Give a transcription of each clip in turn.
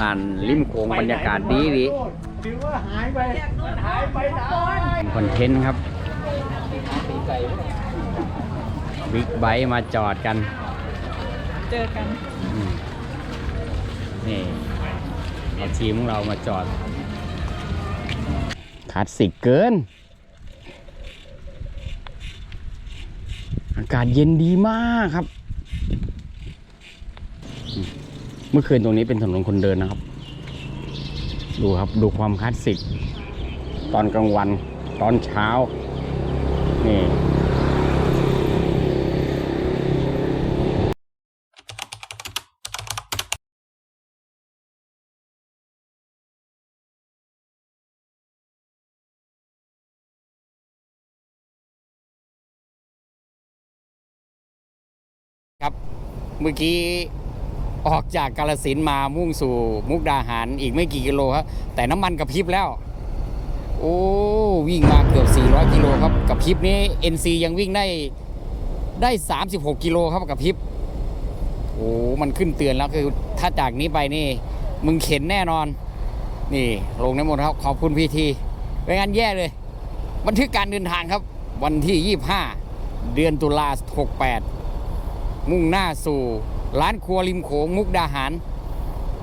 อ่านริมโขงบรรยากาศดีดีถือว่าหายไปมันหายไปไหนคอนเทนต์ครับบิ๊กไบค์มาจอดกัน เจอกันอืมนี่เอาทีมของเรามาจอดคลาสสิกเกิน อากาศเย็นดีมากครับอืม เมื่อคืนตรงนี้เป็นถนนคนเดินนะครับ ดูครับดูความคลาสสิก ตอนกลางวัน ตอนเช้า นี่ครับ เมื่อกี้ ออกจากกาลสินมามุ่งสู่มุกดาหารอีกไม่กี่กิโลครับแต่น้ำมันกระพริบแล้ว โอ้วิ่งมาเกือบ 400 กิโลครับกับพริบนี้ NC ยังวิ่งได้ได้ 36 กิโลครับกับพริบโอ้มันขึ้นเตือนแล้วคือถ้าจากนี้ไปนี่ มึงเข็นแน่นอน นี่ลงในหมดครับขอบคุณพีทีไม่งั้นแย่เลย บันทึกการเดินทางครับ วันที่ 25 เดือนตุลา68 มุ่งหน้าสู่ ร้านครัวริมโขงมุกดาหาร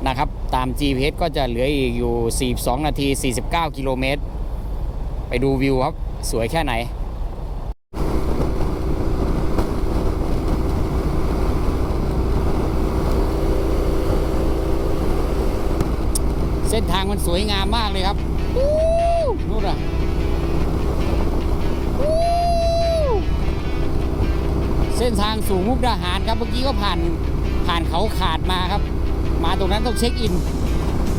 นะครับตาม GPS ก็จะเหลืออีกอยู่ 42 นาที 49 กิโลเมตร ไปดูวิวครับ สวยแค่ไหนเส้นทางมันสวยงามมากเลยครับนู่นอะเส้นทางสู่มุกดาหารครับ เมื่อกี้ก็ผ่าน ผ่านเขาขาดมาครับ มาตรงนั้นต้องเช็คอิน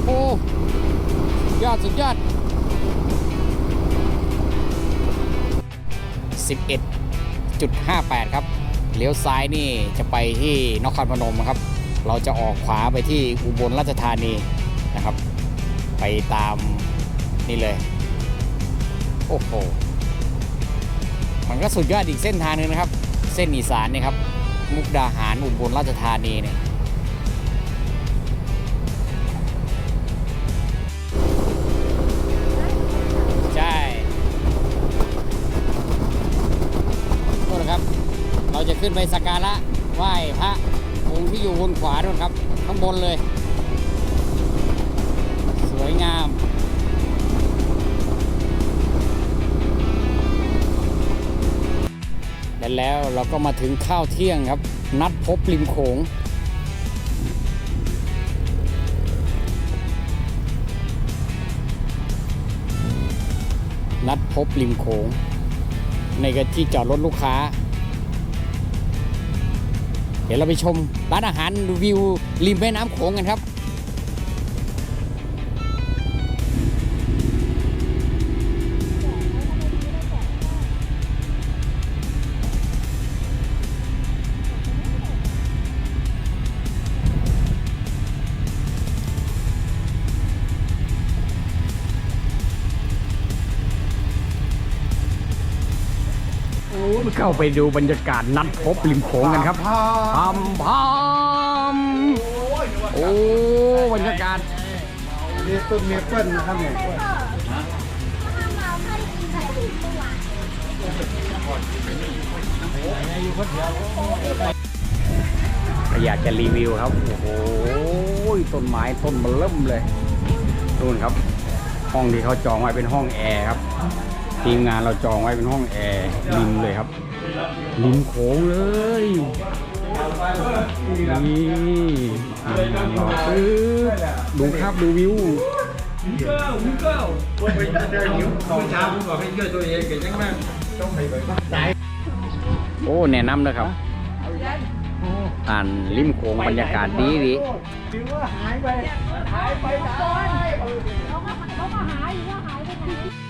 โอ้ยอดสุดยอด 11.58 ครับ เลี้ยวซ้ายนี่จะไปที่นครพนมครับ เราจะออกขวาไปที่อุบลราชธานีนะครับ ไปตามนี่เลย โอ้โห มันก็สุดยอดอีกเส้นทางหนึงนะครับ เส้นอีสานนี่ครับ มุกดาหารอุบลราชธานีเนี่ยใช่โทษนะครับ เราจะขึ้นไปสักการะไหว้พระองค์ที่อยู่บนขวาด้วยครับ ข้างบนเลย และแล้วเราก็มาถึงข้าวเที่ยงครับ นัดพบริมโขงนัดพบริมโขงในกที่จอดรถลูกค้า เดี๋ยวเราไปชมร้านอาหารดูวิวริมแม่น้ำโขงกันครับ เข้าไปดูบรรยากาศนัดพบริมโขงกันครับพามพามโอ้บรรยากาศมีต้นเมเปิ้ลนะครับเนี่ยอยากจะรีวิวครับ โอ้โหต้นไม้ต้นเบลิ่มเลยนู่นครับ ห้องที่เขาจองไว้เป็นห้องแอร์ครับทีมงานเราจองไว้เป็นห้องแอร์ริมเลยครับ ริมโขงเลยนี่อ่านรอปึ๊บดูครับดูวิวว่าไปเจอหิวเมื่อเช้าผมบอกให้ช่วยตัวเองเก่งมากต้องไปไปใจโอ้แนะนำนะครับอ่านริมโขงบรรยากาศดีดีถือว่าหายไปหายไปไหนเขาก็หาอยู่ว่าหายไปไหน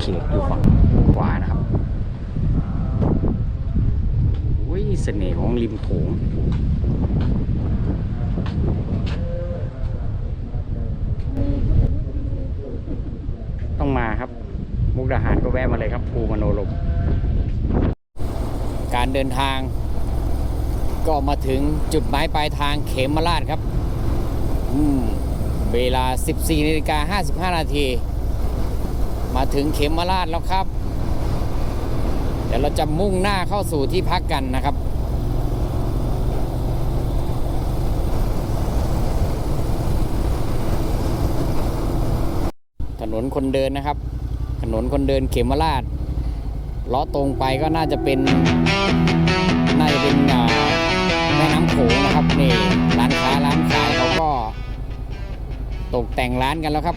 เขตอยู่ฝั่งขวานะครับอุ้ยเสน่ห์ของริมโขงต้องมาครับ มุกดาหารก็แวะมาเลยครับภูมโนลมการเดินทางก็มาถึงจุดหมายปลายทางเขมราชครับ เวลา 14นาฬิกา55 นาที มาถึงเขมราชแล้วครับ เดี๋ยวเราจะมุ่งหน้าเข้าสู่ที่พักกันนะครับถนนคนเดินนะครับ ถนนคนเดินเขมราชล้อตรงไปก็น่าจะเป็น น่าจะเป็นอ่าแม่น้ำโขงนะครับนี่ร้านค้าร้านขายเขาก็ตกแต่งร้านกันแล้วครับ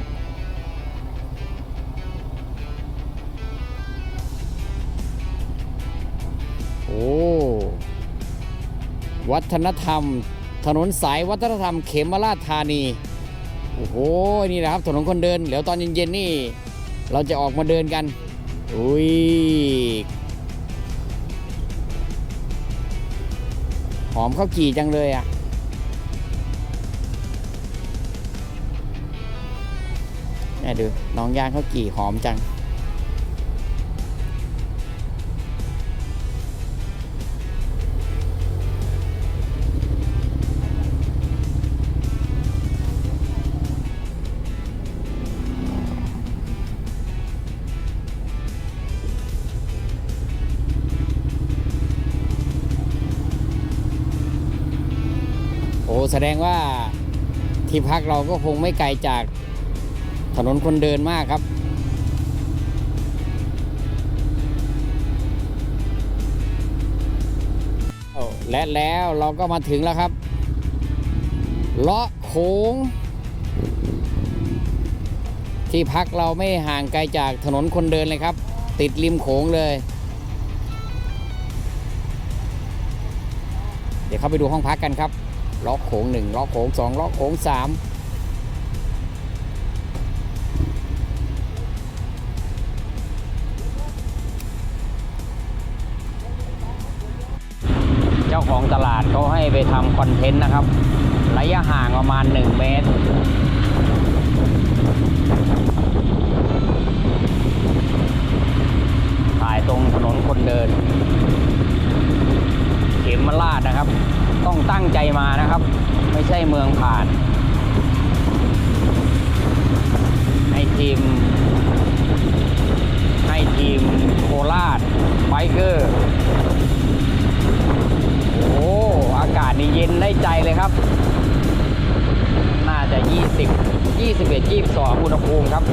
วัฒนธรรม ถนนสายวัฒนธรรมเขมราชธานี โอ้โห นี่นะครับถนนคนเดิน เดี๋ยวตอนเย็นๆนี่ เราจะออกมาเดินกัน อุ้ย หอมข้าวจี่จังเลยอะนี่ดูน้องย่างข้าวจี่หอมจัง แสดงว่าที่พักเราก็คงไม่ไกลจากถนนคนเดินมากครับ และแล้วเราก็มาถึงแล้วครับเลาะโขงที่พักเราไม่ห่างไกลจากถนนคนเดินเลยครับ ติดริมโขงเลย เดี๋ยวเข้าไปดูห้องพักกันครับ ล็อกโขงหนึ่งล็อกโขงสองล็อกโขงสามเจ้าของตลาดเขาให้ไปทำคอนเทนต์นะครับ ระยะห่างประมาณ 1 เมตร ถ่ายตรงถนนคนเดิน เข็มมาลาดนะครับ ต้องตั้งใจมานะครับ ไม่ใช่เมืองผ่าน ให้ทีม ให้ทีมโคราชไบเกอร์ โอ้ อากาศนี่เย็นได้ใจเลยครับ น่าจะ 20 21 22อุณหภูมิครับ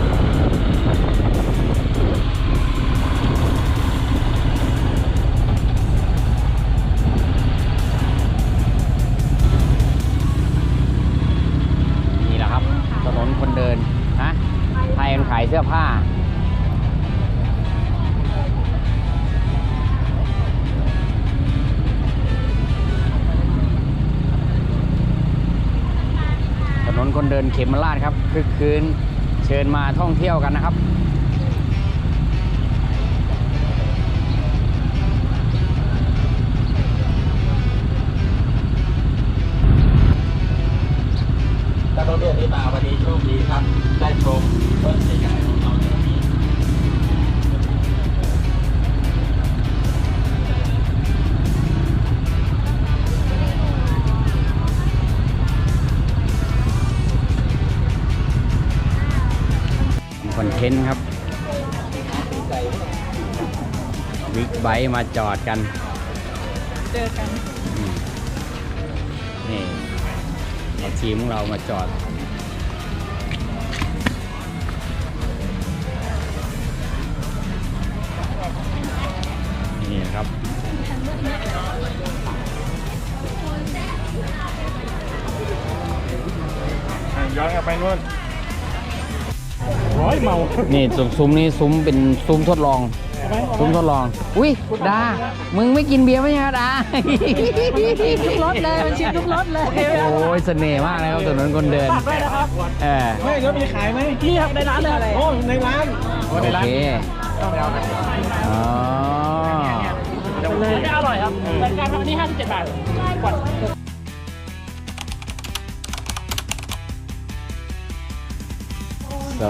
เขมราชครับคึกคืนเชิญมาท่องเที่ยวกันนะครับ นเทนต์ครับบิ๊กไบค์มาจอดกัน เจอกันอืมนี่เอาทีมของเรามาจอด นี่ครับ ย้อนกลับไปนู่นร้อ ยเมานี่ซุ้มซุ้มนี้ซุ้มเป็นซุ้มทดลองเอซุ้มทดลอง อุ้ยดา มึงไม่กินเบียร์ไหมฮะดาทุกรถเลยมันชิมทุกรถเลย โอ้ยเสน่ห์มากเลยครับถนนคนเดินฝากด้วยนะครับ เออไม่แล้วมีขายไหมนี่ครับในร้านเลยอะไรโอ้ในร้านโอเคอ๋อเลยได้อร่อยครับรายการทำอันนี้57บาทกว่า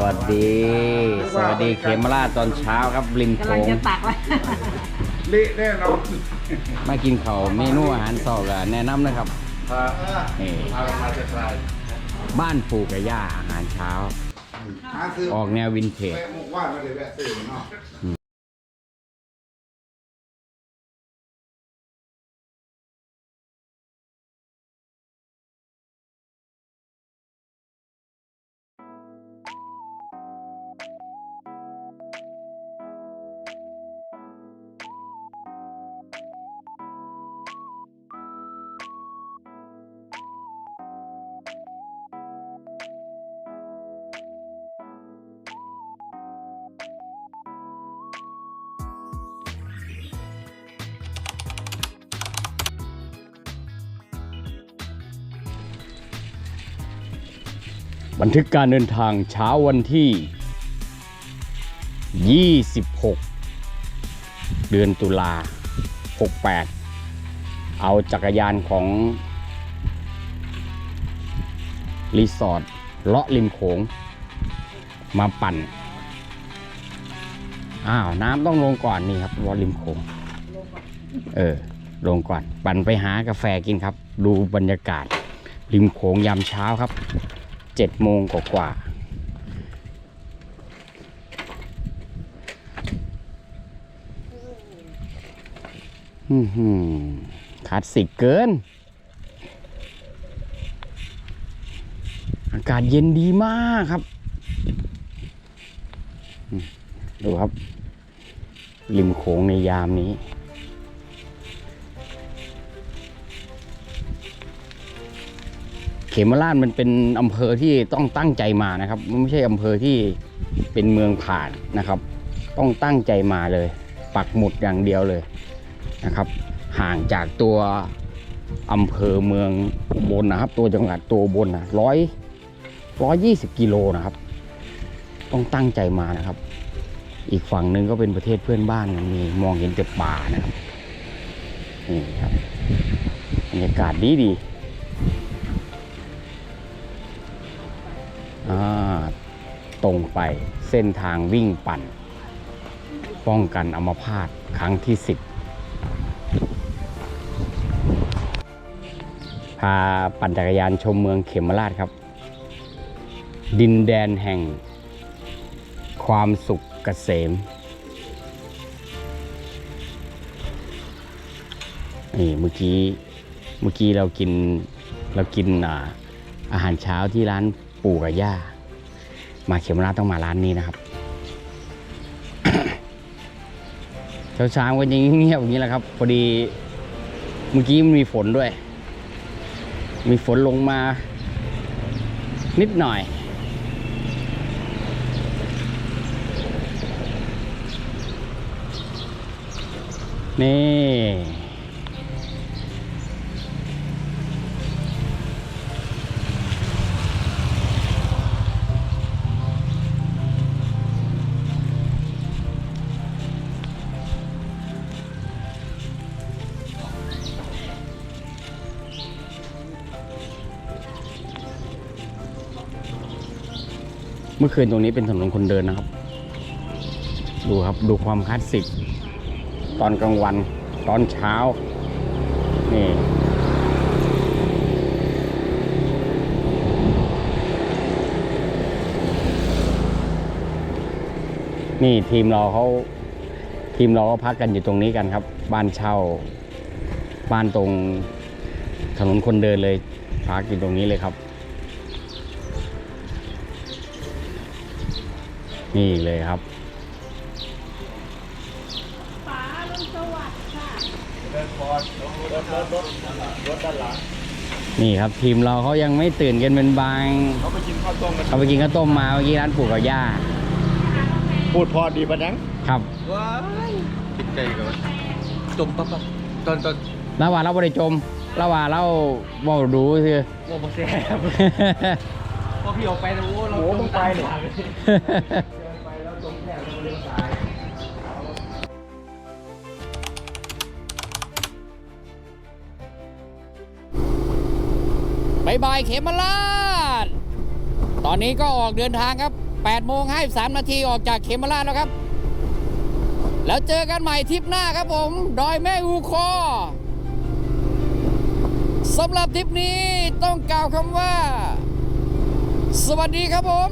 วัสดี สวัสดีเขมราชตอนเช้าครับริมโขกำลังงจะตักแล้วเละแน่นอนมากินข้าวเมนูอาหารเช้าก็แนะนำนะครับนี่พามาจะทรายบ้านปู่กับย่าอาหารเช้า หาซื้อออกแนววินเทจ แวะมุกว่านมาเลยแวะซื้อเนาะ บันทึกการเดินทางเช้าวันที่ 26 เดือนตุลา 68 เอาจักรยานของ รีสอร์ทเลาะริมโขง มาปั่น อ้าว น้ำต้องลงก่อนนี่ครับเลาะริมโขง เออ ลงก่อน ปั่นไปหากาแฟกินครับ ดูบรรยากาศริมโขงยามเช้าครับ เจ็ดโมงกว่าๆอื้อหือคลาสสิกเกิน อากาศเย็นดีมากครับ ดูครับ ริมโขงในยามนี้ เขมราชมันเป็นอำเภอที่ต้องตั้งใจมานะครับมันไม่ใช่อำเภอที่เป็นเมืองผ่านนะครับ ต้องตั้งใจมาเลย ปักหมุดอย่างเดียวเลยนะครับ ห่างจากตัวอำเภอเมืองบลนะครับ ตัวจังหวัดตัวบลนะร้อยร้อยยี่สิบกิโลนะครับ ต้องตั้งใจมานะครับ อีกฝั่งหนึ่งก็เป็นประเทศเพื่อนบ้านมีมองเห็นแต่ป่านะครับนี่ครับบรรยากาศดีดี ตรงไปเส้นทางวิ่งปั่น ป้องกันอัมพาตครั้งที่ 10 พาปั่นจักรยานชมเมืองเขมราชครับ ดินแดนแห่ง ความสุขเกษมนี่เมื่อกี้เมื่อกี้เรากินเรากินอาอาหารเช้าที่ร้าน ปู่กับย่า มาเขมราชต้องมาร้านนี้นะครับ เช้าเช้าๆก็ยังเงียบอย่างนี้แหละครับ พอดีเมื่อกี้มันมีฝนด้วย มีฝนลงมา นิดหน่อยนี่ มื่อคืนตรงนี้เป็นถนนคนเดินนะครับ ดูครับดูความคลาสสิก ตอนกลางวัน ตอนเช้า นี่นี่ทีมเราเขาทีมเราก็พักกันอยู่ตรงนี้กันครับ บ้านเช่า บ้านตรงถนนคนเดินเลยพักอยู่ตรงนี้เลยครับ นี่เลยครับป๋าลุงสวัสดิ์ค่ะเดินพอดรถรถรถรถด้านหลังนี่ครับทีมเราเขายังไม่ตื่นกันเป็นบางเขาไปกินข้าวต้มกันเขาไปกินข้าวต้มมาเมื่อกี้ร้านปู่กับย่าพูดพอดีปะนังอครับว้ายติดใจกับว่าจมปั๊บปั๊บตอนตอนแล้วว่าเราบริจมแล้วว่าเราเว่าดูคือโอ้โหแซ่บพอพี่ออกไปนะโอ้เราจมตายเลยไปแล้ว บายบายเขมราช ตอนนี้ก็ออกเดินทางครับ8โมง53นาทีออกจากเขมราชแล้วครับ แล้วเจอกันใหม่ทริปหน้าครับผม ดอยแม่อูคอสำหรับทริปนี้ต้องกล่าวคำว่า สวัสดีครับผม